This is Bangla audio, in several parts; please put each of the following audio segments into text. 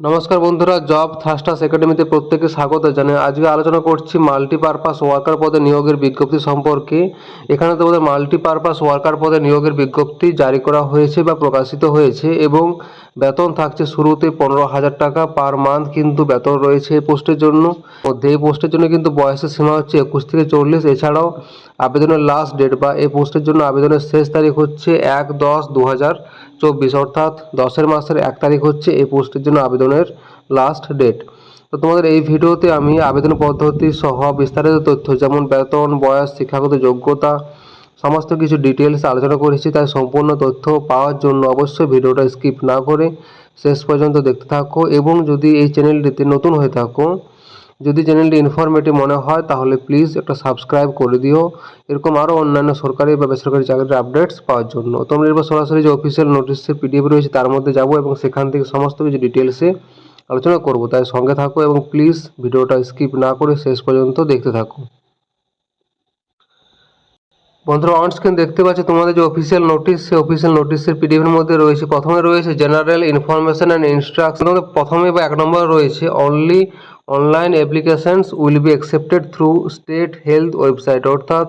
নমস্কার বন্ধুরা, জব থাস্টাস একাডেমিতে প্রত্যেকে স্বাগত জানাই আজকে আলোচনা করছি মাল্টিপারপাস ওয়ার্কার পদে নিয়োগের বিজ্ঞপ্তি সম্পর্কে। এখানে তোমাদের মাল্টিপারপাস ওয়ার্কার পদে নিয়োগের বিজ্ঞপ্তি জারি করা হয়েছে বা প্রকাশিত হয়েছে এবং বেতন থাকছে শুরুতে পনেরো হাজার টাকা পার মান্থ কিন্তু বেতন রয়েছে এই পোস্টের জন্য। মধ্যে এই পোস্টের জন্য কিন্তু বয়সের সীমা হচ্ছে একুশ থেকে চল্লিশ। এছাড়াও আবেদনের লাস্ট ডেট বা এই পোস্টের জন্য আবেদনের শেষ তারিখ হচ্ছে এক দশ দু হাজার চব্বিশ, অর্থাৎ দশের মাসের এক তারিখ হচ্ছে এই পোস্টের জন্য আবেদনের লাস্ট ডেট তো তোমাদের এই ভিডিওতে আমি আবেদন পদ্ধতি সহ বিস্তারিত তথ্য যেমন বেতন, বয়স, শিক্ষাগত যোগ্যতা, সমস্ত কিছু ডিটেলস আলোচনা করেছি, তাই সম্পূর্ণ তথ্য পাওয়ার জন্য অবশ্যই ভিডিওটা স্কিপ না করে শেষ পর্যন্ত দেখতে থাকো এবং যদি এই চ্যানেলটিতে নতুন হয়ে থাকো যদি চ্যানেলটি ইনফরমেটিভ মনে হয়, তাহলে প্লিজ একটা সাবস্ক্রাইব করে দিও। এরকম আরও অন্যান্য সরকারি বা বেসরকারি চাকরির আপডেটস পাওয়ার জন্য। তোমরা এরপর সরাসরি যে অফিসিয়াল নোটিশের পিডিএফ রয়েছে, তার মধ্যে যাব এবং সেখান থেকে সমস্ত কিছু ডিটেলসে আলোচনা করব। তাই সঙ্গে থাকো এবং প্লিজ ভিডিওটা স্কিপ না করে শেষ পর্যন্ত দেখতে থাকো। বন্ধুরা অন স্ক্রিন দেখতে পাচ্ছ তোমাদের যে অফিসিয়াল নোটিশ সেই অফিসিয়াল নোটিশের পিডিএফের মধ্যে রয়েছে। প্রথমে রয়েছে জেনারেল ইনফরমেশন অ্যান্ড ইনস্ট্রাকশন প্রথমে বা এক নম্বর রয়েছে only online applications will be accepted through state health website অর্থাৎ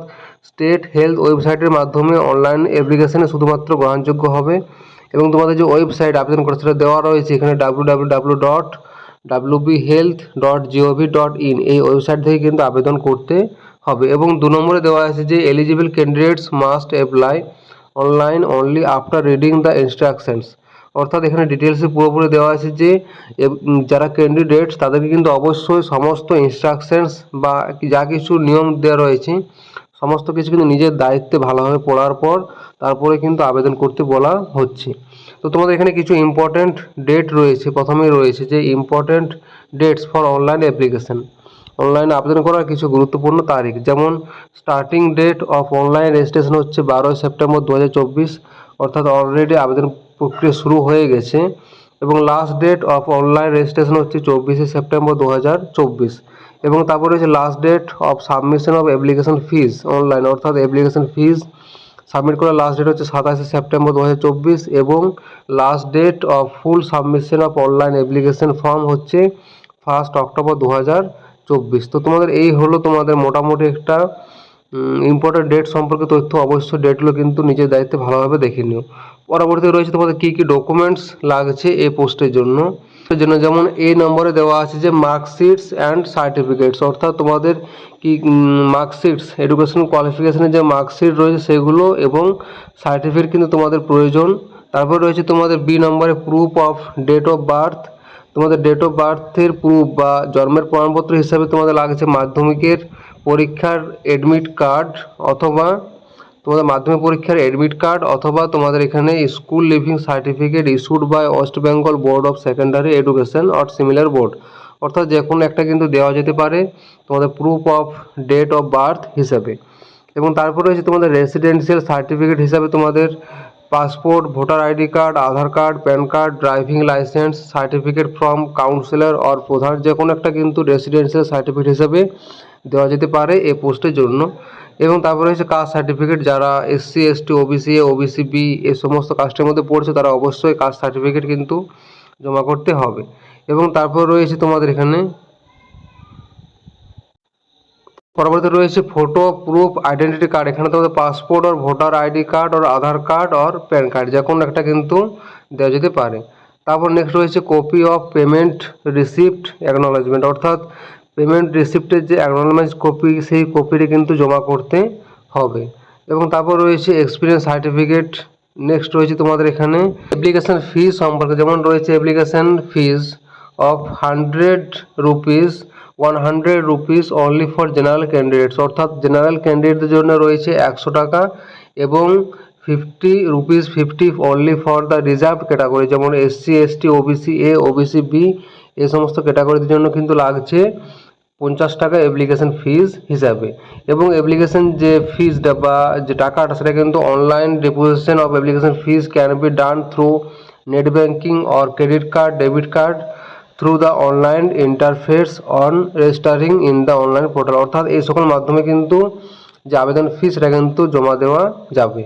স্টেট হেলথ ওয়েবসাইটের মাধ্যমে অনলাইন অ্যাপ্লিকেশনে শুধুমাত্র গ্রহণযোগ্য হবে। এবং তোমাদের যে ওয়েবসাইট আবেদন করে সেটা দেওয়া রয়েছে, এখানে W dot WB health dot GOV dot in এই ওয়েবসাইট থেকে কিন্তু আবেদন করতে হবে। এবং দু নম্বরে দেওয়া আছে যে eligible candidates must apply online only after reading the instructions অর্থাৎ এখানে ডিটেলসে পুরোপুরি দেওয়া আছে যে যারা ক্যান্ডিডেটস তাদেরকে কিন্তু অবশ্যই সমস্ত ইনস্ট্রাকশনস বা যা কিছু নিয়ম দেওয়া রয়েছে, সমস্ত কিছু কিন্তু নিজের দায়িত্বে ভালোভাবে পড়ার পর তারপরে কিন্তু আবেদন করতে বলা হচ্ছে। তো তোমাদের এখানে কিছু ইম্পর্ট্যান্ট ডেট রয়েছে, প্রথমেই রয়েছে যে important dates for online application অনলাইনে আবেদন করার কিছু গুরুত্বপূর্ণ তারিখ, যেমন starting date of online registration হচ্ছে বারোই সেপ্টেম্বর দু হাজার চব্বিশ, অর্থাৎ অলরেডি আবেদন প্রক্রিয়া শুরু হয়ে গেছে, এবং last date of online registration হচ্ছে চব্বিশে সেপ্টেম্বর দু হাজার চব্বিশ, এবং তারপরে হচ্ছে last date of submission of application fees online অর্থাৎ অ্যাপ্লিকেশন ফিজ সাবমিট করার লাস্ট ডেট হচ্ছে সাতাশে সেপ্টেম্বর দু হাজার চব্বিশ, এবং last date of full submission of online application form হচ্ছে ফার্স্ট অক্টোবর দু চব্বিশ। তো তোমাদের এই হলো তোমাদের মোটামুটি একটা ইম্পর্টেন্ট ডেট সম্পর্কে তথ্য। অবশ্যই ডেটগুলো কিন্তু নিজের দায়িত্বে ভালোভাবে দেখে নিও। পরবর্তীতে রয়েছে তোমাদের কী কী ডকুমেন্টস লাগছে এই পোস্টের জন্য? জন্য যেমন এই নম্বরে দেওয়া আছে যে মার্কশিটস অ্যান্ড সার্টিফিকেটস অর্থাৎ তোমাদের কি মার্কশিটস এডুকেশন কোয়ালিফিকেশনের যে মার্কশিট রয়েছে সেগুলো এবং সার্টিফিকেট কিন্তু তোমাদের প্রয়োজন। তারপর রয়েছে তোমাদের বি নম্বরে proof of date of birth তোমাদের ডেট অফ বার্থের প্রুফ বা জন্মের প্রমাণপত্র হিসাবে তোমাদের লাগছে মাধ্যমিকের পরীক্ষার এডমিট কার্ড অথবা তোমাদের মাধ্যমিক পরীক্ষার এডমিট কার্ড অথবা তোমাদের এখানে school leaving certificate issued by West Bengal board of secondary education or similar board অর্থাৎ যে কোনো একটা কিন্তু দেওয়া যেতে পারে তোমাদের proof of date of birth হিসাবে। এবং তারপরে রয়েছে তোমাদের রেসিডেন্সিয়াল সার্টিফিকেট হিসাবে তোমাদের passport, voter ID card, Aadhaar card, PAN card, driving licence, certificate from councillor or pradhan যে কোনো একটা কিন্তু রেসিডেন্সিয়াল সার্টিফিকেট হিসেবে দেওয়া যেতে পারে এই পোস্টের জন্য। এবং তারপরে হচ্ছে কাস্ট সার্টিফিকেট, যারা SC ST OBC A OBC B এই সমস্ত কাস্টের মধ্যে পড়ছে, তারা অবশ্যই কাস্ট সার্টিফিকেট কিন্তু জমা করতে হবে। এবং তারপর রয়েছে তোমাদের এখানে পরবর্তী রয়েছে ফটো প্রুফ আইডেন্টিটি কার্ড এখানে তোমাদের পাসপোর্ট আর ভোটার আইডি কার্ড আর আধার কার্ড আর প্যান কার্ড যে কোনো একটা কিন্তু দেওয়া যেতে পারে। তারপর নেক্সট রয়েছে copy of payment receipt acknowledgement অর্থাৎ পেমেন্ট রিসিপ্টের যে অ্যাকনোলেজমেন্ট কপি সেই কপিটি কিন্তু জমা করতে হবে। এবং তারপর রয়েছে এক্সপিরিয়েন্স সার্টিফিকেট নেক্সট রয়েছে তোমাদের এখানে অ্যাপ্লিকেশন ফিজ সম্পর্কে। যেমন রয়েছে application fees of hundred rupees one hundred rupees only for general candidates অর্থাৎ জেনারেল ক্যান্ডিডেটদের জন্য রয়েছে একশো টাকা এবং fifty rupees fifty only for the reserve category যেমন SC ST OBC A OBC B এই সমস্ত ক্যাটাগরির জন্য কিন্তু লাগছে পঞ্চাশ টাকা অ্যাপ্লিকেশন ফিজ হিসাবে। এবং অ্যাপ্লিকেশন যে ফিজটা বা যে টাকাটা, সেটা কিন্তু online deposition of application fees can be done through net banking or credit card debit card through the online interface on registering in the online portal অর্থাৎ এই সকল মাধ্যমে কিন্তু যে আবেদন ফি সেটা কিন্তু জমা দেওয়া যাবে।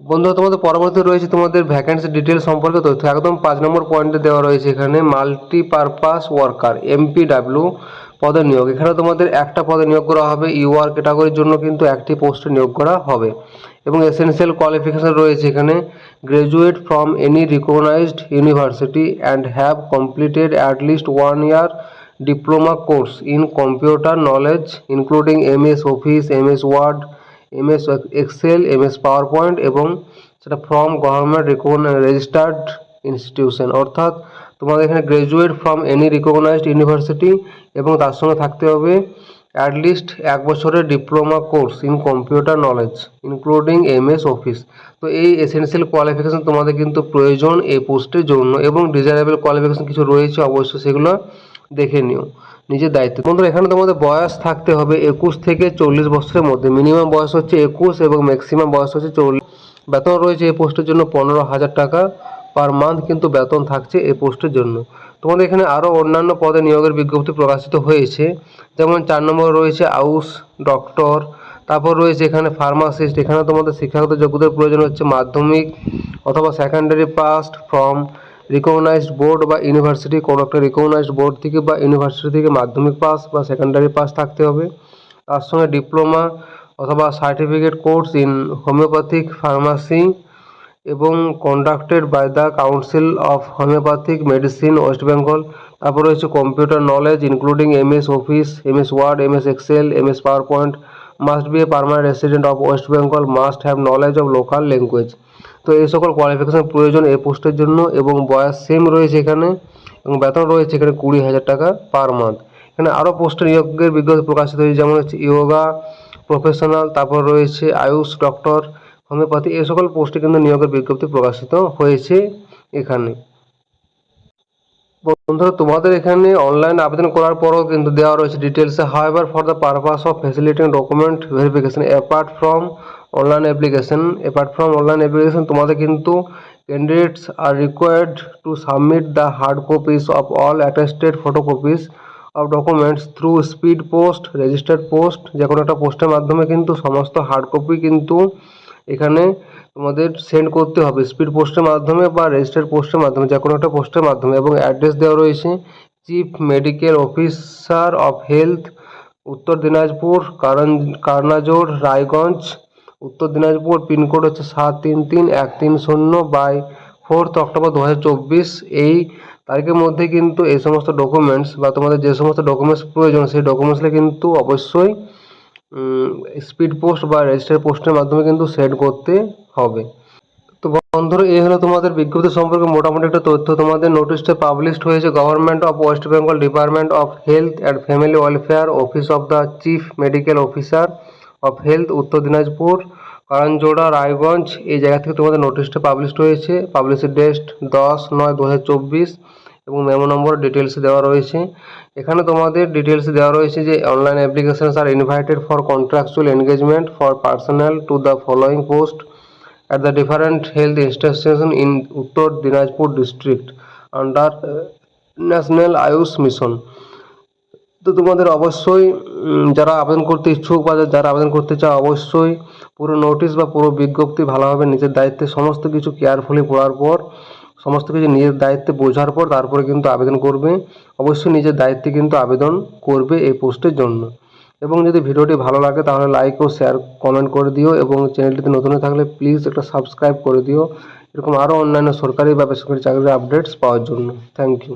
বন্ধুরা, তোমাদের পরবর্তী রয়েছে তোমাদের ভ্যাকেন্সি ডিটেলস সম্পর্কে তথ্য। একদম পাঁচ নম্বর পয়েন্টে দেওয়া রয়েছে এখানে মাল্টিপারপাস ওয়ার্কার এমপিডাব্লিউ পদে নিয়োগ। এখানে তোমাদের একটা পদে নিয়োগ করা হবে। ইউআর ক্যাটাগরির জন্য কিন্তু একটি পোস্টে নিয়োগ করা হবে। এবং এসেনশিয়াল কোয়ালিফিকেশন রয়েছে এখানে। Graduate from any recognised university and have completed at least one year diploma course in computer knowledge including M S Office M S Word MS Excel MS PowerPoint এবং সেটা ফ্রম গভর্নমেন্ট রেজিস্টার্ড ইনস্টিটিউশন অর্থাৎ তোমাদের এখানে graduate from any recognised university এবং তার সঙ্গে থাকতে হবে অ্যাটলিস্ট এক বছরের diploma course in computer knowledge including MS Office তো এই এসেন্সিয়াল কোয়ালিফিকেশান তোমাদের কিন্তু প্রয়োজন এই পোস্টের জন্য এবং ডিজায়ারেবল কোয়ালিফিকেশান কিছু রয়েছে অবশ্যই সেগুলো দেখে নিও, নিজের দায়িত্ব। বন্ধুরা, এখানে তোমাদের বয়স থাকতে হবে একুশ থেকে চল্লিশ বছরের মধ্যে। মিনিমাম বয়স হচ্ছে একুশ এবং ম্যাক্সিমাম বয়স হচ্ছে চল্লিশ। বেতন রয়েছে এই পোস্টের জন্য পনেরো হাজার টাকা। পার মান্থ কিন্তু বেতন থাকছে এই পোস্টের জন্য। তোমাদের এখানে আরও অন্যান্য পদে নিয়োগের বিজ্ঞপ্তি প্রকাশিত হয়েছে, যেমন চার নম্বর রয়েছে আউস ডক্টর, তারপর রয়েছে এখানে ফার্মাসিস্ট, এখানে তোমাদের শিক্ষাগত যোগ্যতার প্রয়োজন হচ্ছে মাধ্যমিক অথবা secondary passed from recognised board বা ইউনিভার্সিটি কোনো একটা রিকগনাইজড বোর্ড থেকে বা ইউনিভার্সিটি থেকে মাধ্যমিক পাস বা সেকেন্ডারি পাস থাকতে হবে। তার সঙ্গে ডিপ্লোমা অথবা certificate course in homoeopathic pharmacy এবং conducted by the council of homoeopathic medicine West Bengal তারপর রয়েছে computer knowledge including MS Office MS Word MS Excel MS PowerPoint must be a permanent resident of West Bengal must have knowledge of local language তো এই সকল কোয়ালিফিকেশন প্রয়োজন এই পোস্টের জন্য এবং বয়স সেম রয়েছে এখানে এবং বেতন রয়েছে এখানে কুড়ি হাজার টাকা পার মান্থ এখানে আরও পোস্টের নিয়োগের বিজ্ঞপ্তি প্রকাশিত হয়েছে, যেমন হচ্ছে ইয়োগা প্রফেশনাল তারপর রয়েছে আয়ুষ ডক্টর হোমিওপ্যাথি এই সকল পোস্টে কিন্তু নিয়োগের বিজ্ঞপ্তি প্রকাশিত হয়েছে এখানে। বন্ধুরা, তোমাদের এখানে অনলাইন আবেদন করার পরও কিন্তু দেওয়া রয়েছে ডিটেলসে however for the purpose of facilitating document verification apart from online application apart from online application তোমাদের কিন্তু candidates are required to submit the hard copies of all attested photocopies of documents through speed post registered post যে কোনো একটা পোস্টের মাধ্যমে কিন্তু সমস্ত হার্ড কপি কিন্তু এখানে তোমাদের সেন্ড করতে হবে স্পিড পোস্টের মাধ্যমে বা রেজিস্টার্ড পোস্টের মাধ্যমে যে কোনো একটা পোস্টের মাধ্যমে এবং অ্যাড্রেস দেওয়া রয়েছে chief medical officer of health Uttar Dinajpur, কারণ, কারনাজোর, রায়গঞ্জ, উত্তর দিনাজপুর, পিনকোড হচ্ছে সাত তিন তিন এক তিন শূন্য বাই ফোর্থ অক্টোবর দু হাজার চব্বিশ। এই তারিখের মধ্যে কিন্তু এই সমস্ত ডকুমেন্টস বা তোমাদের যে সমস্ত ডকুমেন্টস প্রয়োজন, সেই ডকুমেন্টসগুলো কিন্তু অবশ্যই স্পিড পোস্ট বা রেজিস্টার পোস্টের মাধ্যমে কিন্তু সেন্ড করতে হবে। তো বন্ধুরা, এই হলো তোমাদের বিজ্ঞপ্তি সম্পর্কে মোটামুটি একটা তথ্য। তোমাদের নোটিশটা পাবলিশড হয়েছে government of West Bengal department of health and family welfare office of the chief medical officer of health Uttar Dinajpur Karanjora Raiganj এই জায়গা থেকে তোমাদের নোটিশটা পাবলিশড হয়েছে। পাবলিশের ডেট দশ নয় দু এবং মেমো নম্বর ডিটেলস দেওয়া রয়েছে। এখানে তোমাদের ডিটেলস দেওয়া রয়েছে যে online applications are invited for contractual engagement for personal to the following post at the different health institution in Uttar Dinajpur district under national AYUSH mission তো তোমাদের অবশ্যই যারা আবেদন করতে ইচ্ছুক বা যারা আবেদন করতে চাও, অবশ্যই পুরো নোটিশ বা পুরো বিজ্ঞপ্তি ভালোভাবে নিজের দায়িত্বে সমস্ত কিছু কেয়ারফুলি পড়ার পর সমস্ত কিছু নিজের দায়িত্বে বোঝার পর তারপরে কিন্তু আবেদন করবে। অবশ্যই নিজের দায়িত্বে কিন্তু আবেদন করবে এই পোস্টের জন্য। এবং যদি ভিডিওটি ভালো লাগে তাহলে লাইক ও শেয়ার কমেন্ট করে দিও এবং চ্যানেলটিতে নতুন থাকলে প্লিজ একটা সাবস্ক্রাইব করে দিও। এরকম আরও অন্যান্য সরকারি বা বেসরকারি চাকরির আপডেটস পাওয়ার জন্য। Thank you